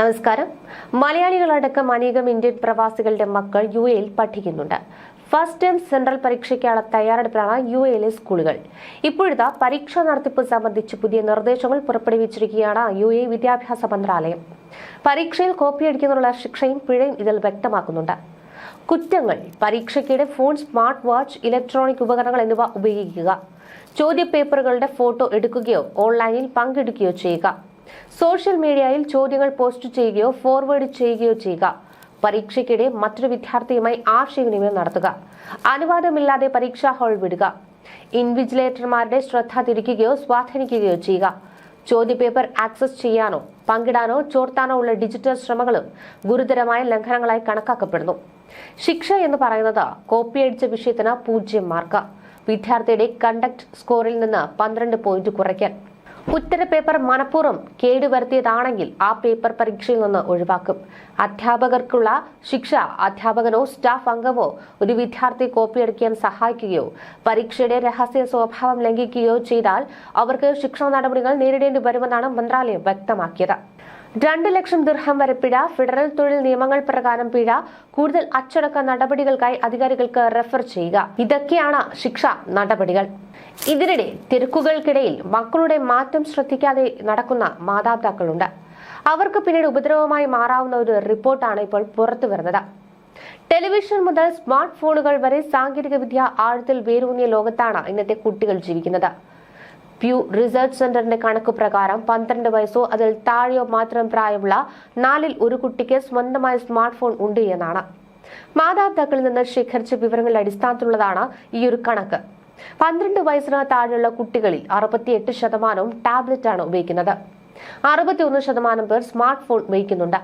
നമസ്കാരം. മലയാളികളടക്കം അനേകം ഇന്ത്യൻ പ്രവാസികളുടെ മക്കൾ യു എയിൽ പഠിക്കുന്നുണ്ട്. ഫസ്റ്റ് ടൈം സെൻട്രൽ പരീക്ഷയ്ക്കുള്ള തയ്യാറെടുപ്പിലാണ് യു എയിലെ സ്കൂളുകൾ. ഇപ്പോഴത്തെ പരീക്ഷാ നടത്തിപ്പ് സംബന്ധിച്ച് പുതിയ നിർദ്ദേശങ്ങൾ പുറപ്പെടുവിച്ചിരിക്കുകയാണ് യു എ വിദ്യാഭ്യാസ മന്ത്രാലയം. പരീക്ഷയിൽ കോപ്പിയടിക്കുന്നതിനുള്ള ശിക്ഷയും പിഴയും ഇതിൽ വ്യക്തമാക്കുന്നുണ്ട്. കുറ്റങ്ങൾ പരീക്ഷയ്ക്കിടെ ഫോൺ സ്മാർട്ട് വാച്ച് ഇലക്ട്രോണിക് ഉപകരണങ്ങൾ എന്നിവ ഉപയോഗിക്കുക. ചോദ്യപേപ്പറുകളുടെ ഫോട്ടോ എടുക്കുകയോ ഓൺലൈനിൽ പങ്കെടുക്കുകയോ ചെയ്യുക. സോഷ്യൽ മീഡിയയിൽ ചോദ്യങ്ങൾ പോസ്റ്റ് ചെയ്യുകയോ ഫോർവേഡ് ചെയ്യുകയോ ചെയ്യുക. പരീക്ഷയ്ക്കിടെ മറ്റൊരു വിദ്യാർത്ഥിയുമായി ആശയവിനിമയം നടത്തുക. അനുവാദമില്ലാതെ പരീക്ഷാ ഹാൾ വിടുക. ഇൻവിജിലേറ്റർമാരുടെ ശ്രദ്ധ തിരിക്കുകയോ സ്വാധീനിക്കുകയോ ചെയ്യുക. ചോദ്യപേപ്പർ ആക്സസ് ചെയ്യാനോ പങ്കിടാനോ ചോർത്താനോ ഉള്ള ഡിജിറ്റൽ ശ്രമങ്ങളും ഗുരുതരമായ ലംഘനങ്ങളായി കണക്കാക്കപ്പെടുന്നു. ശിക്ഷ എന്ന് പറയുന്നത് കോപ്പി അടിച്ച വിഷയത്തിന് പൂജ്യം മാർക്ക്. വിദ്യാർത്ഥിയുടെ കണ്ടക്ട് സ്കോറിൽ നിന്ന് പന്ത്രണ്ട് പോയിന്റ് കുറയ്ക്കാൻ. ഉത്തരപേപ്പർ മനഃപൂർവം കേടുവരുത്തിയതാണെങ്കിൽ ആ പേപ്പർ പരീക്ഷയിൽ നിന്ന് ഒഴിവാക്കും. അധ്യാപകർക്കുള്ള ശിക്ഷ അധ്യാപകനോ സ്റ്റാഫ് അംഗമോ ഒരു വിദ്യാർത്ഥി കോപ്പിയടിക്കാൻ സഹായിക്കുകയോ പരീക്ഷയുടെ രഹസ്യ സ്വഭാവം ലംഘിക്കുകയോ ചെയ്താൽ അവർക്ക് ശിക്ഷാ നടപടികൾ നേരിടേണ്ടി വരുമെന്നാണ് മന്ത്രാലയം വ്യക്തമാക്കിയത്. രണ്ട് ലക്ഷം ദിർഹം വരെ പിഴ ഫെഡറൽ തൊഴിൽ നിയമങ്ങൾ പ്രകാരം പിഴ കൂടുതൽ അച്ചടക്ക നടപടികൾക്കായി അധികാരികൾക്ക് റെഫർ ചെയ്യുക. ഇതൊക്കെയാണ് ശിക്ഷ നടപടികൾ. ഇതിനിടെ തിരക്കുകൾക്കിടയിൽ മക്കളുടെ മാറ്റം ശ്രദ്ധിക്കാതെ നടക്കുന്ന മാതാപിതാക്കളുണ്ട്. അവർക്ക് പിന്നീട് ഉപദ്രവമായി മാറാവുന്ന ഒരു റിപ്പോർട്ടാണ് ഇപ്പോൾ പുറത്തു വരുന്നത്. ടെലിവിഷൻ മുതൽ സ്മാർട്ട് ഫോണുകൾ വരെ സാങ്കേതിക വിദ്യ ആഴത്തിൽ വേരൂന്നിയ ലോകത്താണ് ഇന്നത്തെ കുട്ടികൾ ജീവിക്കുന്നത്. പ്യൂ റിസർച്ച് സെന്ററിന്റെ കണക്ക് പ്രകാരം പന്ത്രണ്ട് വയസ്സോ അതിൽ താഴെയോ മാത്രം പ്രായമുള്ള നാലിൽ ഒരു കുട്ടിക്ക് സ്വന്തമായ സ്മാർട്ട് ഫോൺ ഉണ്ട് എന്നാണ്. മാതാപിതാക്കളിൽ നിന്ന് ശേഖരിച്ച വിവരങ്ങളുടെ അടിസ്ഥാനത്തിലുള്ളതാണ് ഈ ഒരു കണക്ക്. പന്ത്രണ്ട് വയസ്സിന് താഴെയുള്ള കുട്ടികളിൽ അറുപത്തിയെട്ട് ശതമാനവും ടാബ്ലറ്റ് ആണ് ഉപയോഗിക്കുന്നത്. അറുപത്തിയൊന്ന് ശതമാനം പേർ സ്മാർട്ട് ഫോൺ ഉപയോഗിക്കുന്നുണ്ട്.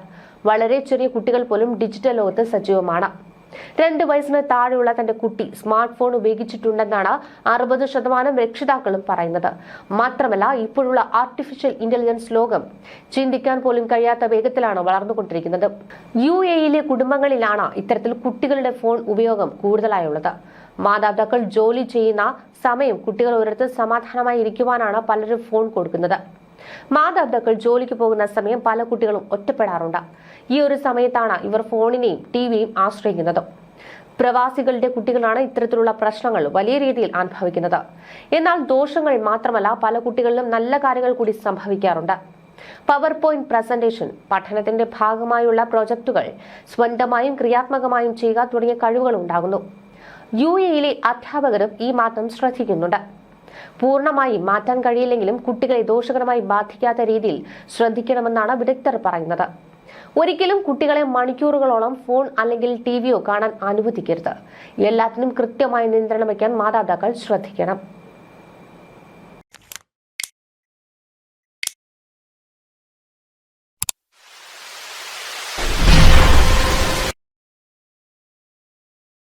വളരെ ചെറിയ കുട്ടികൾ പോലും ഡിജിറ്റൽ ലോകത്ത് സജീവമാണ്. രണ്ട് വയസ്സിന് താഴെയുള്ള തന്റെ കുട്ടി സ്മാർട്ട് ഫോൺ ഉപയോഗിച്ചിട്ടുണ്ടെന്നാണ് അറുപത് ശതമാനം രക്ഷിതാക്കളും പറയുന്നത്. മാത്രമല്ല ഇപ്പോഴുള്ള ആർട്ടിഫിഷ്യൽ ഇന്റലിജൻസ് ലോകം ചിന്തിക്കാൻ പോലും കഴിയാത്ത വേഗത്തിലാണ് വളർന്നുകൊണ്ടിരിക്കുന്നത്. യു എയിലെ കുടുംബങ്ങളിലാണ് ഇത്തരത്തിൽ കുട്ടികളുടെ ഫോൺ ഉപയോഗം കൂടുതലായുള്ളത്. മാതാപിതാക്കൾ ജോലി ചെയ്യുന്ന സമയം കുട്ടികൾ ഒരിടത്ത് സമാധാനമായി ഇരിക്കുവാനാണ് പലരും ഫോൺ കൊടുക്കുന്നത്. മാതാപിതാക്കൾ ജോലിക്ക് പോകുന്ന സമയം പല കുട്ടികളും ഒറ്റപ്പെടാറുണ്ട്. ഈ ഒരു സമയത്താണ് ഇവർ ഫോണിനെയും ടിവിയും ആശ്രയിക്കുന്നത്. പ്രവാസികളുടെ കുട്ടികളാണ് ഇത്തരത്തിലുള്ള പ്രശ്നങ്ങൾ വലിയ രീതിയിൽ അനുഭവിക്കുന്നത്. എന്നാൽ ദോഷങ്ങൾ മാത്രമല്ല പല കുട്ടികളിലും നല്ല കാര്യങ്ങൾ കൂടി സംഭവിക്കാറുണ്ട്. പവർ പോയിന്റ് പ്രസന്റേഷൻ പഠനത്തിന്റെ ഭാഗമായുള്ള പ്രോജക്റ്റുകൾ സ്വന്തമായും ക്രിയാത്മകമായും ചെയ്യുക തുടങ്ങിയ കഴിവുകൾ ഉണ്ടാകുന്നു. യു എയിലെ അധ്യാപകരും ഈ മാറ്റം ശ്രദ്ധിക്കുന്നുണ്ട്. പൂർണമായും മാറ്റാൻ കഴിയില്ലെങ്കിലും കുട്ടികളെ ദോഷകരമായി ബാധിക്കാത്ത രീതിയിൽ ശ്രദ്ധിക്കണമെന്നാണ് വിദഗ്ധർ പറയുന്നത്. ഒരിക്കലും കുട്ടികളെ മണിക്കൂറുകളോളം ഫോൺ അല്ലെങ്കിൽ ടി വിയോ കാണാൻ അനുവദിക്കരുത്. എല്ലാത്തിനും കൃത്യമായ നിയന്ത്രണം വയ്ക്കാൻ മാതാപിതാക്കൾ ശ്രദ്ധിക്കണം.